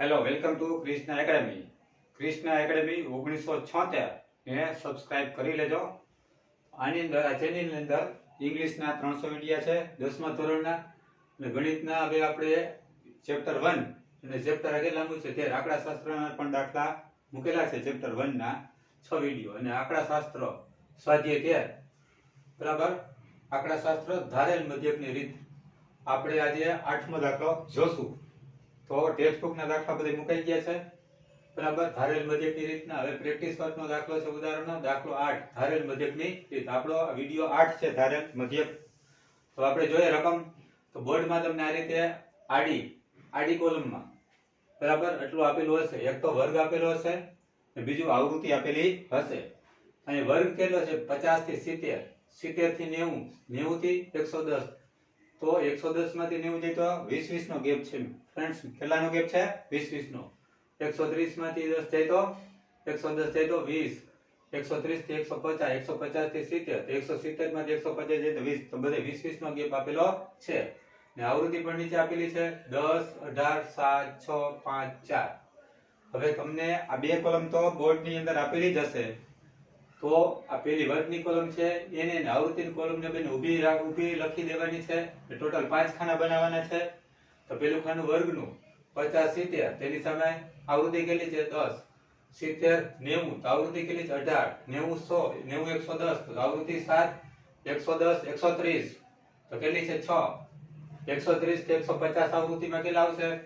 Hello welcome to Krishna Academy Krishna Academy ઓગણીસો છોતેર. ને સબસ્ક્રાઇબ કરી લેજો. આની અંદર, આ ચેનલની અંદર ઇંગ્લિશના ત્રણસો વિડિયા છે, દસમા ધોરણના. અને ગણિતના હવે આપણે ચેપ્ટર વન અને ચેપ્ટર આગળ લાંબુ છે તે આંકડા શાસ્ત્રના પણ દાખલા મૂકેલા છે ચેપ્ટર વનના છ વીડિયો અને આંકડા શાસ્ત્ર સ્વાધ્યાય તેર. બરાબર? આંકડા શાસ્ત્ર ધારેલ મધ્યકની રીત. આપણે આજે આઠમો દાખલો જોશું. તો ટેક્સ્ટ બુકના દાખલા બધા મુકાઈ ગયા છે. બરાબર? ધારેલ મધ્યકની રીતના. હવે પ્રેક્ટિસ વર્કનો દાખલો છે ઉદાહરણનો. દાખલો આઠ. ધારેલ મધ્યકની રીત. આપણો વીડિયો આઠ છે, ધારેલ મધ્યક તો આપણે જોઈએ રકમ. તો બોર્ડમાં તમને આ રીતે આડી આડી કોલમમાં. બરાબર? એટલું આપેલું હશે. એક તો વર્ગ આપેલો હશે બીજું આવૃત્તિ આપેલી હશે. અહીં વર્ગ કેટલો છે? પચાસથી સિત્તેર. સિત્તેરથી નેવું. નેવું થી એકસો દસ. તો એકસો દસમાંથી નેવું જાય તો વીસ વીસ નો ગેપ છે. ફ્રેન્ડ્સ કેટલાનો ગેપ છે? વીસ વીસ નો એકસો ત્રીસમાંથી દસ જાય તો? એકસો દસ જાય તો વીસ. એકસો ત્રીસથી એકસો પચાસ. એકસો પચાસથી સિત્તેર. એકસો સિત્તેરમાંથી એકસો પચાસ જાય તો વીસ. તો બધે વીસ વીસ નો ગેપ આપેલો છે. ને આવૃત્તિ પણ નીચે આપેલી છે દસ, અઢાર, સાત, છ, પાંચ, ચાર. હવે તમને આ બે કોલમ તો બોર્ડની અંદર આપેલી જ હશે. તો આ પેલી વર્ગની કોલમ છે, એને આવૃત્તિની કોલમને બેન ઊભી રાખ ઊભી લખી દેવાની છે ટોટલ પાંચ ખાના બનાવવાના છે. તો પેલું ખાનું વર્ગનું પચાસ સિત્તેર, તેની સામે આવૃત્તિ કેટલી છે? દસ. સિત્તેર નેવું, તો આવૃત્તિ કેટલી છે? અઢાર. નેવું સો, નેવું એકસો દસ, તો આવૃત્તિ સાત, એકસો દસ, એકસો ત્રીસ. તો કેટલી છે? છ. એકસો ત્રીસથી એકસો પચાસ આવૃત્તિમાં કેટલા આવશે?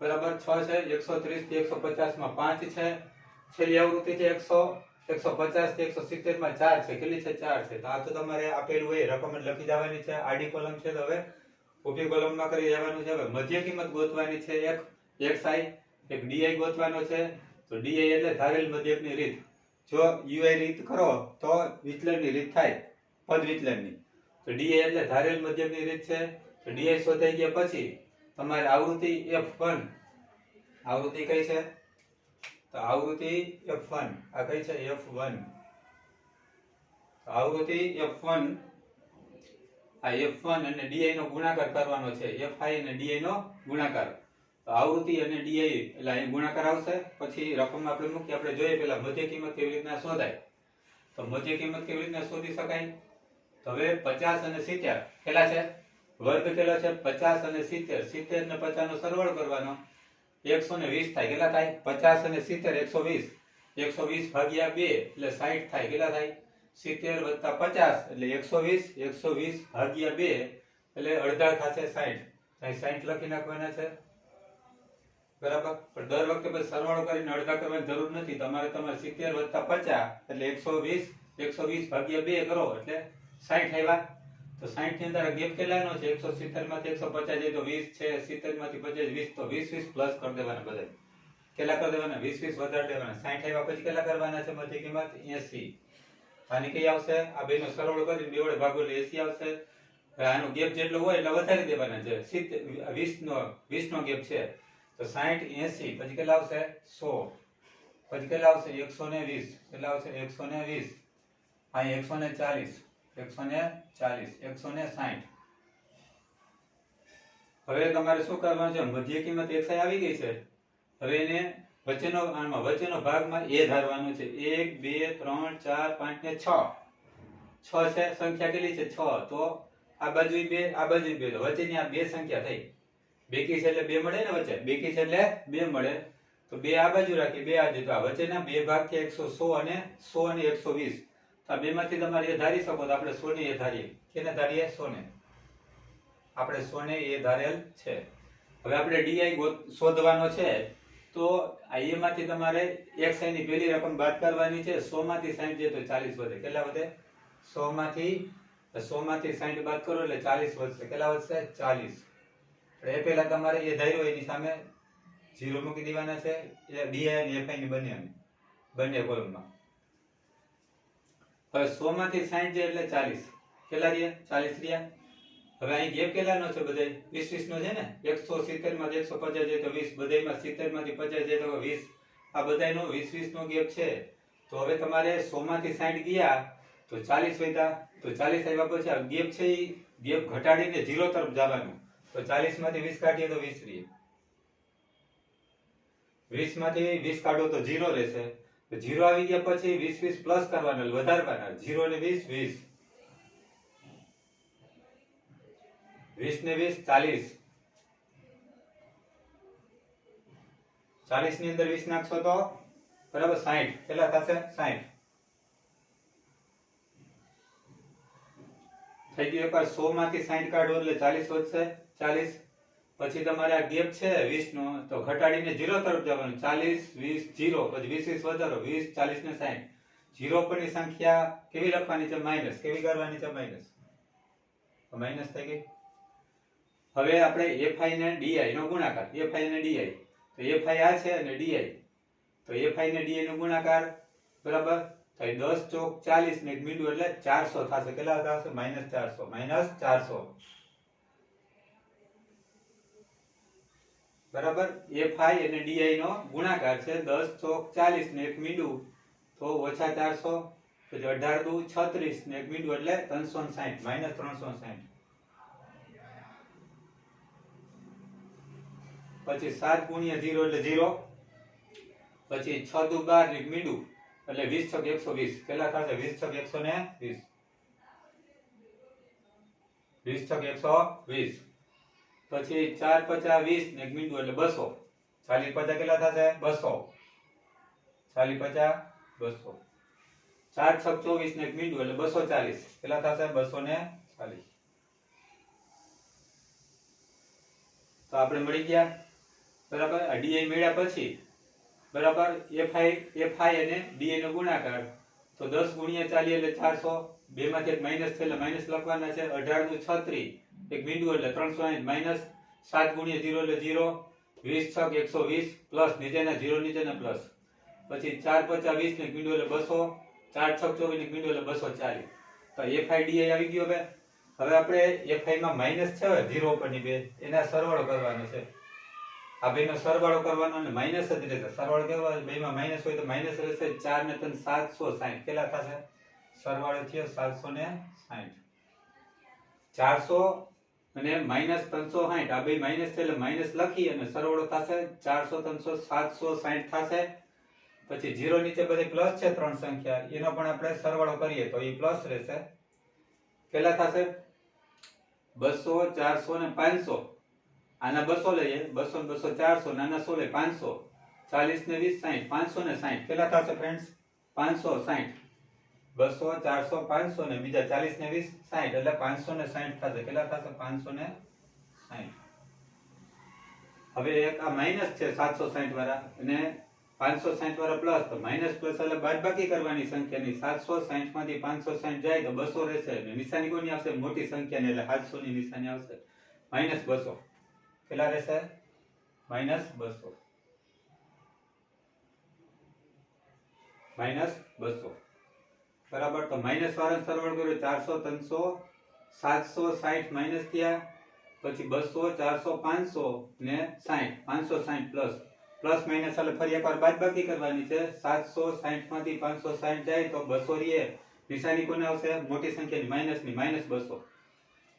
બરાબર છ છે. એકસો ત્રીસથી એકસો પચાસમાં પાંચ છે. છેલ્લી આવૃત્તિ છે એકસો. એકસો પચાસથી એકસો સિત્તેરમાં ચાર છે. કેટલી છે? ચાર છે. તો આ તો તમારે આપેલું હોય રકમ લખી જવાની છે. આડી કોલમ છે તો હવે ઊભી કોલમમાં કરી જવાનું છે. હવે મધ્ય કિંમત ગોતવાની છે એક એક સાઈ, એક ડીઆઈ ગોતવાનો છે. તો ડીઆઈ ધારેલ મધ્યકની રીત. જો યુઆઈ રીત કરો તો વિચલનની રીત થાય. પદ વિચલનની. તો ડીઆઈ એટલે ધારેલ મધ્યકની રીત છે. તો ડીઆઈ શોધાઈ ગયા પછી તમારે આવૃત્તિ એફ વન આવૃત્તિ કઈ છે? તો આવૃત્તિ એફ વન આ કઈ છે? એફ વન આવૃત્તિ એફ વન આ એફ વન અને ડીઆઈ નો ગુણાકાર કરવાનો છે. એફ આઈ અને ડીઆઈ નો ગુણાકાર. તો આવૃત્તિ અને ડીઆઈ એટલે અહીં ગુણાકાર આવશે. પછી રકમ આપણે મૂકી આપણે જોઈએ પેલા મધ્ય કિંમત કેવી રીતના શોધાય. તો મધ્ય કિંમત કેવી રીતના શોધી શકાય? તો હવે પચાસ અને સિત્તેર. કેટલા છે? વર્ગ કેટલો છે? પચાસ અને સિત્તેર. સિત્તેર ને પચાસ નો સરવાળો કરવાનો. એકસો ને વીસ થાય, કેટલા થાય? પચાસ અને સિત્તેર, એકસો વીસ. એકસો વીસ ભાગ્યા બે, એટલે સાઠ થાય, કેટલા થાય? સિત્તેર વત્તા પચાસ, એટલે એકસો વીસ એકસો વીસ ભાગ્યા બે, એટલે અડધા થશે સાહીઠ અહીં સાઠ લખી નાખવાના છે. બરાબર? પણ દર વખતે પછી સરવાળો કરીને અડધા કરવાની જરૂર નથી. તમારે તમારે સિત્તેર વત્તા પચાસ, એટલે એકસો વીસ એકસો વીસ ભાગ્યા બે કરો, એટલે સાહીઠ આવ્યા. તો સાઠની અંદર ગેપ કેટલાનો છે? એકસો સિત્તેરમાંથી એકસો પચાસ જાય તો વીસ છે, સિત્તેરમાંથી પચાસ, વીસ તો વીસ વીસ પ્લસ કરી દેવાના બધા કેટલા કરી દેવાના? વીસ વીસ વધારી દેવાના. સાઠ આવ્યા પછી કેટલા કરવાના છે મધ્ય કિંમત? એસી. આની કઈ આવશે? આ બેનો સરવાળો કરી બે વડે ભાગો એટલે એસી આવશે. હવે આનો ગેપ જેટલો હોય એટલે વધારી દેવાના છે. સિત્તેર વીસ નો વીસ નો ગેપ છે. તો સાઠ એસી, પછી કેટલા આવશે? સો. પછી કેટલા આવશે? એકસો ને વીસ. કેટલા આવશે? એકસો ને વીસ. અહીં એકસો ને ચાલીસ, એકસો ને એકસો સાઠ. હવે તમારે શું કરવાનું છે? મધ્ય કિંમત એક આવી ગઈ છે. હવે એને વચ્ચેનો વચ્ચેનો ભાગમાં એ ધારવાનો છે. એક, બે, ત્રણ, ચાર, પાંચ ને છ. છ છે, સંખ્યા કેટલી છે? છ. તો આ બાજુ બે, આ બાજુ બે. વચ્ચેની આ બે સંખ્યા થઈ. બેકી છે એટલે બે મળે ને વચ્ચે? બેકી છે એટલે બે મળે. તો બે આ બાજુ રાખી, બે આ તો આ વચ્ચેના બે ભાગથી એકસો સો અને સો અને એકસો વીસ. આ બે માંથી તમારે એ ધારી શકો તો આપણે સોને એ ધારીએ. કેને ધારીએ? સોને. આપણે સોને એ ધારેલ છે. હવે આપણે ડીઆઈ શોધવાનો છે. તો આ એ માંથી તમારે એક સાઈની પેલી રકમ બાદ કરવાની છે. સો માંથી સાઈઠ જે તો ચાલીસ વધે. કેટલા વધે? સો માંથી સો માંથી સાઈઠ બાદ કરો એટલે ચાલીસ વધશે. કેટલા વધશે? ચાલીસ. એ પહેલા તમારે એ ધાર્યો એની સામે જીરો મૂકી દેવાના છે. એ ડીઆઈ અને એફઆઈ ની બંને બંને કોલમમાં. હવે સો માંથી સાઈઠ જાય એટલે ચાલીસ. કેટલા રહ્યા? ચાલીસ રહ્યા. હવે અહીં ગેપ કેટલાનો છે બધે વીસ વીસ નો છે ને? એકસો સિત્તેરમાંથી એકસો પચાસ જાય તો વીસ. બધામાં સિત્તેરમાંથી પચાસ જાય તો વીસ. આ બધાનો વીસ વીસ નો ગેપ છે. તો હવે તમારે સો માંથી સાઈઠ ગયા તો ચાલીસ વધ્યા. તો ચાલીસ આવ્યા પછી આ ગેપ છે એ ગેપ ઘટાડીને જીરો તરફ જવાનું. તો ચાલીસમાંથી વીસ કાઢીએ તો વીસ રહીએ. વીસમાંથી વીસ કાઢો તો ઝીરો રહેશે. તો જીરો આવી ગયા પછી વીસ વીસ પ્લસ કરવાના વધારવાના. જીરો ને વીસ વીસ. વીસ ને વીસ, ચાલીસ. ચાલીસની અંદર વીસ નાખશો તો બરાબર સાહીઠ કેટલા થશે? સાહીઠ થઈ ગયું એકવાર સો માંથી સાહીઠ કાઢો એટલે ચાલીસ વધશે. ચાલીસ. પછી તમારે આ ગેપ છે 20 નો તો ઘટાડીને 0 તરફ જવાનું. 40 20 0 પછી 20 20 વધારો 20 40 ને 60 0 પરની સંખ્યા કેવી લખવાની છે? માઇનસ કેવી કરવાની છે? માઇનસ તો માઇનસ થઈ ગઈ. હવે આપણે fi ને di નો ગુણાકાર. Fi ને di તો fi આ છે અને di તો fi ને di નો ગુણાકાર, બરાબર? તો 10 ચોક 40 ને મીડું એટલે 400 થશે. કેટલા થશે? -400 400 બરાબર? એફ આઈ અને ડીઆઈ નો ગુણાકાર છે દસ ચોક ચાલીસ ને એક મીંડું. તો ઓછા ચારસો, તો અઢાર દુ છત્રીસ ને એક મીંડું એટલે ત્રણસો સાહીઠ માઇનસ ત્રણસો સાહીઠ પછી સાત ગુણ્યા ઝીરો એટલે ઝીરો. પછી છ દુ બાર ને મીંડું એટલે વીસ છક એકસો વીસ. પેલા થશે? વીસ છક એકસો ને વીસ. વીસ છક એકસો વીસ. પછી ચાર પચાસ વીસ ને એક મીંડું એટલે બસો. ચાલીસ પચાસ કેટલા થશે? બસો. ચાલીસ પચાસ, બસો. ચાર છક ચોવીસ ને એક મીંડું એટલે બસો ચાલીસ. કેટલા થશે? બસો ને ચાલીસ. તો આપણે મળી ગયા. બરાબર? ડીઆઈ મળ્યા પછી, બરાબર? એફઆઈ એફઆઈ અને ડીએ નો ગુણાકાર. તો દસ ગુણ્યા ચાલીસ એટલે ચારસો. બે માંથી માઇનસ થયેલા માઇનસ લખવાના છે. અઢારનું છત્રીસ. એક બિંદુ એટલે ત્રણસો સાહીઠ માઇનસ સાત ગુણ્યા જીરો એટલે જીરો, વીસ છક એકસો વીસ, પ્લસ નીચેના જીરો, નીચેના પ્લસ. પછી ચાર પચાસ વીસ ને બિંદુ એટલે બસો, ચાર છક ચોવીસ ને બિંદુ એટલે બસો ચાલીસ. તો એફઆઈ આવી ગયો હવે હવે આપણે એફઆઈમાં માઇનસ છે જીરો ઉપરની બે. એના સરવાળો કરવાનો છે. આ બેનો સરવાળો કરવાનો અને માઇનસ જ રહેશે. સરવાળો કેવો? બેમાં માઇનસ હોય તો માઇનસ રહેશે. ચાર ને ત્રણ સાતસો સાહીઠ કેટલા થશે? સરવાળો થયો સાતસો ને સાહીઠ ચારસો અને માઇનસ ત્રણસો સાઠ આ બે માઇનસ છે એટલે માઇનસ લખી અને સરવાળો થશે ચારસો, ત્રણસો, સાતસો સાહીઠ થશે. પછી જીરો નીચે બધી પ્લસ છે ત્રણ સંખ્યા. એનો પણ આપણે સરવાળો કરીએ તો એ પ્લસ રહેશે. કેટલા થશે? બસો, ચારસો ને પાંચસો. આના બસો લઈએ. બસો ને બસો, ચારસો. નાના સો લઈએ, પાંચસો. ચાલીસ ને વીસ સાહીઠ પાંચસો ને સાહીઠ કેટલા થશે ફ્રેન્ડ્સ પાંચસો સાહીઠ બસો, ચારસો, પાંચસો ને બીજા ચાલીસ ને વીસ સાહીઠ એટલે પાંચસો ને સાહીઠ થશે. કેટલા થશે? પાંચસો ને સાહીઠ હવે એક આ માઇનસ છે સાતસો સાહીઠ વાળા. અને પાંચસો સાહીઠ વાળા પ્લસ, તો માઇનસ પ્લસ એટલે બાદબાકી કરવાની સંખ્યાની સાતસો સાહીઠમાંથી પાંચસો સાહીઠ જાય તો બસો રહેશે. નિશાની કોની આવશે? મોટી સંખ્યાની, એટલે સાતસો ની નિશાની આવશે. માઇનસ બસો. કેટલા રહેશે? માઇનસ બસો. માઇનસ બસો. બરાબર, તો માઇનસ વાળા સરવાળો કર્યો ચારસો, ત્રણસો, સાતસો સાહીઠ માઇનસ થયા, પછી બસો, ચારસો, પાંચસો ને સાઠ, પાંચસો સાહીઠ પ્લસ પ્લસ માઇનસ એટલે ફરી એકવાર બાદબાકી કરવાની છે. સાતસો માંથી પાંચસો સાહીઠ જાય તો બસો રીએ નિશાની કોને આવશે? મોટી સંખ્યાની માઇનસની માઇનસ બસો.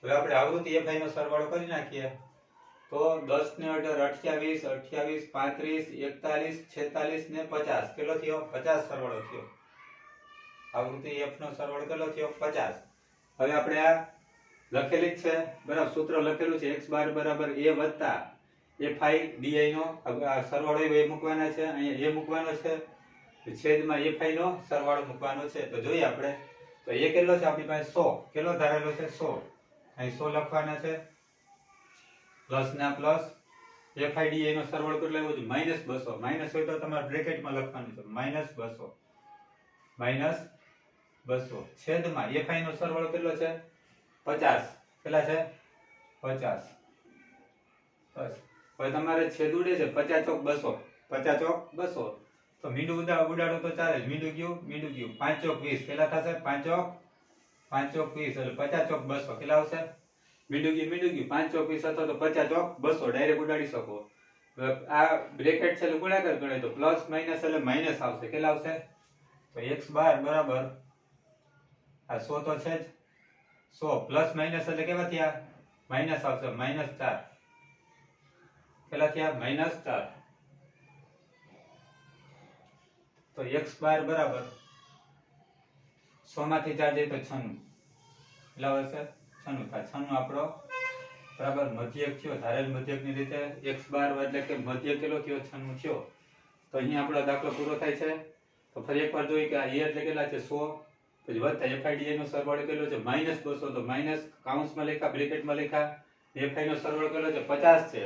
હવે આપણે આવૃત્તિ એફઆઈ નો સરવાળો કરી નાખીએ. તો દસ ને અઢાર, અઠ્યાવીસ અઠ્યાવીસ, પાંત્રીસ, એકતાલીસ, છેતાલીસ ને પચાસ. કેટલો થયો? પચાસ સરવાળો થયો. આવૃત્તિ એફ નો સરવાળો કેટલો થયો? પચાસ. હવે આપણે આ લખેલી જ છે. બરાબર, સૂત્ર લખેલું છે. એક્સ બાર બરાબર એ વત્તા એફ di નો આ સરવાળો એ મૂકવાના છે. અહીંયા એ મૂકવાનો છે. છેદમાં આઈ નો સરવાળો મૂકવાનો છે. તો જોઈએ આપણે. તો એ કેટલો છે? આપણી પાસે સો. કેટલો ધારેલો છે? સો. અહીં સો લખવાના છે. પ્લસ ના પ્લસ એફ આઈ ડીઆઈ નો સરવાળો કેટલો આવ્યો છે? માઇનસ બસો. માઇનસ હોય તો તમારે બ્રેકેટમાં લખવાનું છે. માઇનસ બસો. માઇનસ બસો છેદમાં એફઆઈ નો સરવાળો કેટલો છે? પચાસ. કેટલા છે? પચાસ. બસ. હવે તમારે છેદ ઉડે છે પચાસ ચોક બસો. પચાસ ચોક બસો. તો મીંડું ઉડા ઉડાડો તો ચાલે મીંડું ગયું મીંડું ગયું. પાંચ ચોક વીસ. કેટલા થશે? પાંચ ચોક? પાંચ ચોક વીસ. એટલે પચાસ ચોક બસો. કેટલા આવશે? મીંડું ગયું મીંડું ગયું. પાંચ ચોક વીસ અથવા તો પચાસ ચોક બસો. ડાયરેક્ટ ઉડાડી શકો. આ બ્રેકેટ છે ગુણાકાર ગણાય તો પ્લસ માઇનસ એટલે માઇનસ આવશે. કેટલા આવશે? તો એક્સ બાર બરાબર આ સો તો છે જ. સો પ્લસ માઇનસ એટલે કેવા થયા? માઇનસ આવશે. માઇનસ ચાર. કેટલા થયા? માઇનસ ચાર. તો એક્સ બાર બરાબર. સો માંથી ચાર જાય તો છનું કેટલા આવશે? છન્નું થાય. છન્નું આપણો બરાબર મધ્યક થયો. ધારેલ મધ્યકની રીતે એક્સ બાર એટલે કે મધ્ય કેટલો થયો? છન્નું થયો. તો અહીંયા આપણો દાખલો પૂરો થાય છે. તો ફરી એકવાર જોઈએ કે આ એ એટલે કેટલા છે? સો. પછી વત્તા એફઆઈડી નો સરવાળો કેટલો છે માઇનસ બસો, તો માઇનસ કાઉન્સમાં લખ્યા બ્રેકેટમાં લખ્યા એફઆઈ નો સરવાળો કેટલો છે, પચાસ છે.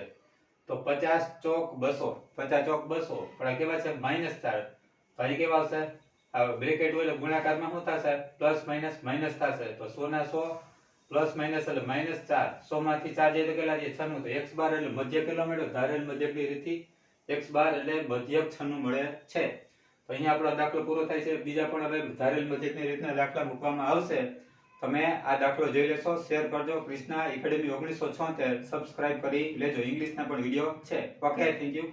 તો પચાસ ચોક બસો, પચાસ ચોક બસો, પણ આ કેવા છે? માઇનસ ચાર. અહીં કેવા આવશે? આ બ્રેકેટ હોય એટલે ગુણાકારમાં શું થશે? પ્લસ માઇનસ માઇનસ થશે. તો સો ના સો પ્લસ માઇનસ એટલે માઇનસ ચાર. સો માંથી ચાર જાય તો કેટલા છે છન્નું તો એક્સ બાર એટલે મધ્ય કેટલો મળ્યો? ધારેલ મધ્યકની રીતિ એક્સ બાર એટલે મધ્યક છન્નું મળે છે. અહીંયા આપણો દાખલો પૂરો થાય છે. બીજા પણ હવે ધારેલ મધ્યકની રીતના દાખલા મૂકવામાં આવશે. તમે આ દાખલો જોઈ લેશો. શેર કરજો. કૃષ્ણા એકેડેમી ઓગણીસો છોતેર. સબસ્ક્રાઇબ કરી લેજો. ઇંગ્લિશના પણ વીડિયો છે. Okay thank you